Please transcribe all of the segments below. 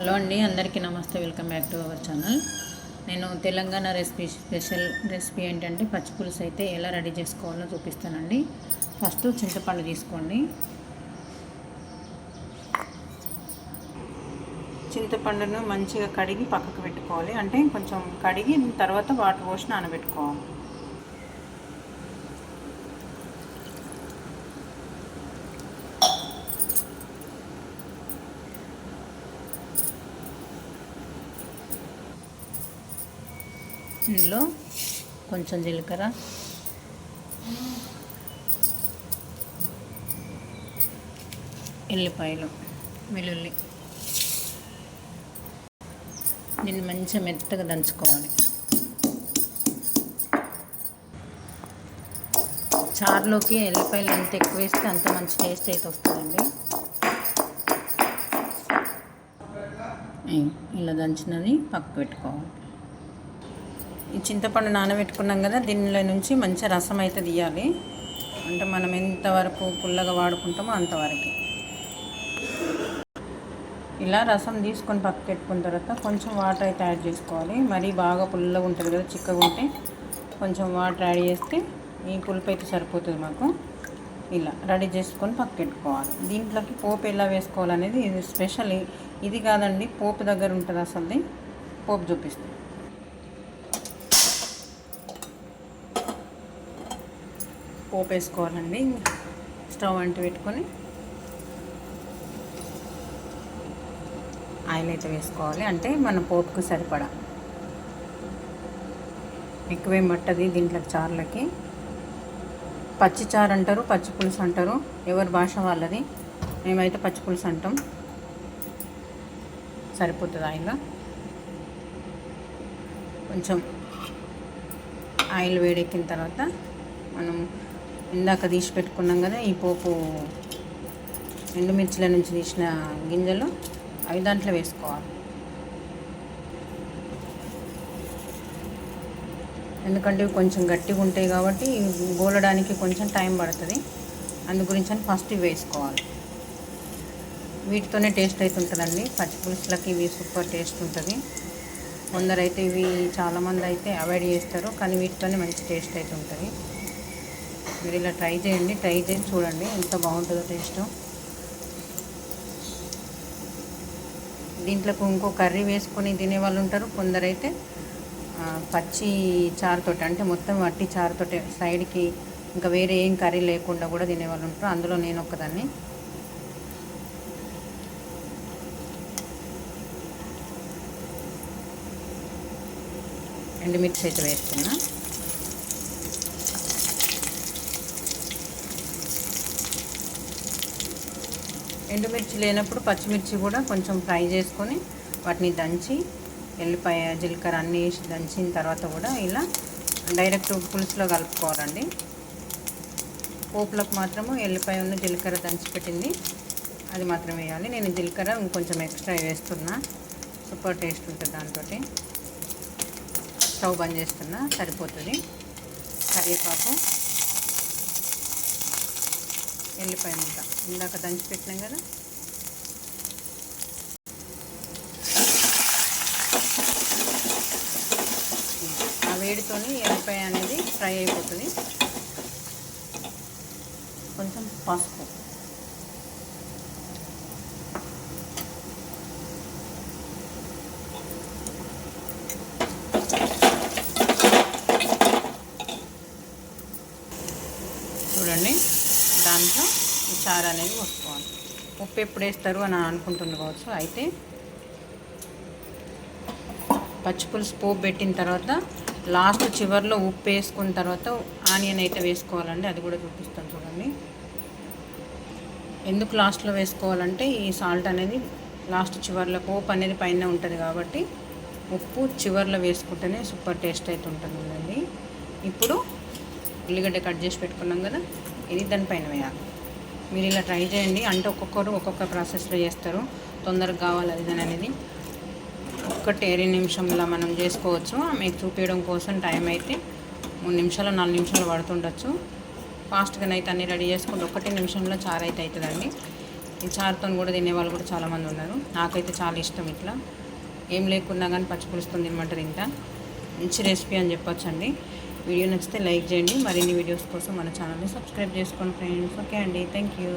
Hello అండి అందరికీ నమస్తే. Welcome back to our channel. నేను తెలంగాణ రెసిపీ స్పెషల్ రెసిపీ ఏంటంటే పచ్చి పులుసు అయితే ఎలా రెడీ చేసుకోవాలో చూపిస్తానండి. ఫస్ట్ చింతపండు తీసుకోండి. చింతపండును మంచిగా కడిగి పక్కకు పెట్టుకోవాలి. అంటే కొంచెం కడిగి తర్వాత వాటర్ పోసి నానబెట్టుకోవాలి. ఇందులో కొంచెం జీలకర్ర. ఎల్లిపాయలు వెల్లుల్లి. దీన్ని మంచిగా మెత్తగా దంచుకోవాలి. చారులోకి ఎల్లిపాయలు ఎంత ఎక్కువ వేస్తే అంత మంచి టేస్ట్ అయితే వస్తుందండి. ఇలా దంచినది పక్క పెట్టుకోవాలి. ఈ చింతపండు నానబెట్టుకున్నాం కదా దీనిలో నుంచి మంచి రసం అయితే తీయాలి. అంటే మనం ఎంతవరకు పుల్లగా వాడుకుంటామో అంతవరకు. ఇలా రసం తీసుకొని పక్క పెట్టుకున్న తర్వాత కొంచెం వాటర్ అయితే యాడ్ చేసుకోవాలి. మరీ బాగా పుల్లగా ఉంటుంది కదా చిక్కగా ఉంటే కొంచెం వాటర్ యాడ్ చేస్తే ఈ పులుపు అయితే సరిపోతుంది మాకు. ఇలా రెడీ చేసుకొని పక్క పెట్టుకోవాలి. దీంట్లోకి పోపు ఎలా వేసుకోవాలనేది ఇది స్పెషల్. ఇది కాదండి పోపు దగ్గర ఉంటుంది అసలు పోపు చూపిస్తుంది పోపు వేసుకోవాలండి స్టవ్ అంటి పెట్టుకొని ఆయిల్ అయితే వేసుకోవాలి. అంటే మన పోపుకు సరిపడా. ఎక్కువే మట్టది దీంట్లో చారులకి. పచ్చి చారు అంటారు పచ్చి పులుసు అంటారు. ఎవరి భాష వాళ్ళది. మేమైతే పచ్చి పులుసు అంటాం. సరిపోతుంది ఆయిల్. కొంచెం ఆయిల్ వేడెక్కిన తర్వాత మనం ఇందాక తీసి పెట్టుకున్నాం కదా ఈ పోపు ఎండుమిర్చిల నుంచి తీసిన గింజలు అవి దాంట్లో వేసుకోవాలి. ఎందుకంటే ఇవి కొంచెం గట్టిగా ఉంటాయి కాబట్టి గోలడానికి కొంచెం టైం పడుతుంది. అందు గురించి అని ఫస్ట్ ఇవి వేసుకోవాలి. వీటితోనే టేస్ట్ అవుతుంటుందండి పచ్చిపులుసులకి ఇవి సూపర్ టేస్ట్ ఉంటుంది. కొందరైతే ఇవి చాలామంది అయితే అవాయిడ్ చేస్తారు కానీ వీటితోనే మంచి టేస్ట్ అయితే ఉంటుంది. మీరు ఇలా ట్రై చేయండి ట్రై చేసి చూడండి ఎంత బాగుంటుందో టేస్ట్. దీంట్లో ఇంకో కర్రీ వేసుకొని తినే వాళ్ళు ఉంటారు కొందరైతే పచ్చి చారుతోటి అంటే మొత్తం వట్టి చారుతోటి సైడ్కి ఇంకా వేరే ఏం కర్రీ లేకుండా కూడా తినేవాళ్ళు ఉంటారు. అందులో నేను ఒక్కదాన్ని. ఎండుమిర్చి అయితే వేస్తున్నా ఎండుమిర్చి లేనప్పుడు పచ్చిమిర్చి కూడా కొంచెం ఫ్రై చేసుకొని వాటిని దంచి ఎల్లిపాయ జీలకర్ర అన్నీ వేసి దంచిన తర్వాత కూడా ఇలా డైరెక్ట్ పులుసులో కలుపుకోవాలండి. పోపులకు మాత్రము ఎల్లిపాయ ఉన్న జీలకర్ర దంచి పెట్టింది. అది మాత్రం వేయాలి. నేను జీలకర్ర ఇంకొంచెం ఎక్స్ట్రా వేస్తున్నా. సూపర్ టేస్ట్ ఉంటుంది దాంతో స్టవ్ బంద్ చేస్తున్నా. సరిపోతుంది. కరివేపాకు ఎల్లిపాయ ముద్ద ఇందాక దంచి పెట్టినాం కదా. ఆ వేడితోని ఎల్లిపాయ అనేది ఫ్రై అయిపోతుంది. కొంచెం పసుపు. చూడండి. దాంట్లో ఈ చారు అనేది పోసుకోవాలి. ఉప్పు ఎప్పుడు వేస్తారు అని అనుకుంటుంది కావచ్చు. అయితే పచ్చిపులుసు పోపు పెట్టిన తర్వాత లాస్ట్ చివరిలో ఉప్పు వేసుకున్న తర్వాత ఆనియన్ అయితే వేసుకోవాలండి. అది కూడా చూపిస్తాను చూడండి. ఎందుకు లాస్ట్లో వేసుకోవాలంటే ఈ సాల్ట్ అనేది లాస్ట్ చివరిలో పోపు అనేది పైన ఉంటుంది కాబట్టి ఉప్పు చివరిలో వేసుకుంటేనే సూపర్ టేస్ట్ అయితే ఉంటుంది ఇప్పుడు ఉల్లిగడ్డ కట్ చేసి పెట్టుకున్నాం కదా ఇది దానిపైన వేయాలి మీరు ఇలా ట్రై చేయండి. అంటే ఒక్కొక్కరు ఒక్కొక్క ప్రాసెస్లో చేస్తారు. తొందరగా కావాలి అది అనేది. ఒక్కటి ఇరవై నిమిషంలో మనం చేసుకోవచ్చు. మీకు చూపించడం కోసం టైం అయితే మూడు నిమిషాలు నాలుగు నిమిషాలు పడుతుండొచ్చు. ఫాస్ట్గా అయితే అన్నీ రెడీ చేసుకుంటే ఒకటి నిమిషంలో చారు అయితే అవుతుందండి. ఈ చారుతో కూడా తినే వాళ్ళు కూడా చాలామంది ఉన్నారు. నాకైతే చాలా ఇష్టం ఇట్లా. ఏం లేకున్నా కానీ పచ్చిపులుస్తుంది తినమంటారు ఇంకా మంచి రెసిపీ అని చెప్పొచ్చండి. వీడియో నచ్చితే లైక్ చేయండి. మరిన్ని వీడియోస్ కోసం మన ఛానల్ని సబ్స్క్రైబ్ చేసుకోండి ఫ్రెండ్స్. ఓకే అండి. Thank you.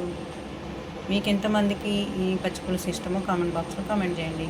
మీకు ఎంతమందికి ఈ పచ్చిపులుసు ఇష్టమో కామెంట్ బాక్స్లో కామెంట్ చేయండి.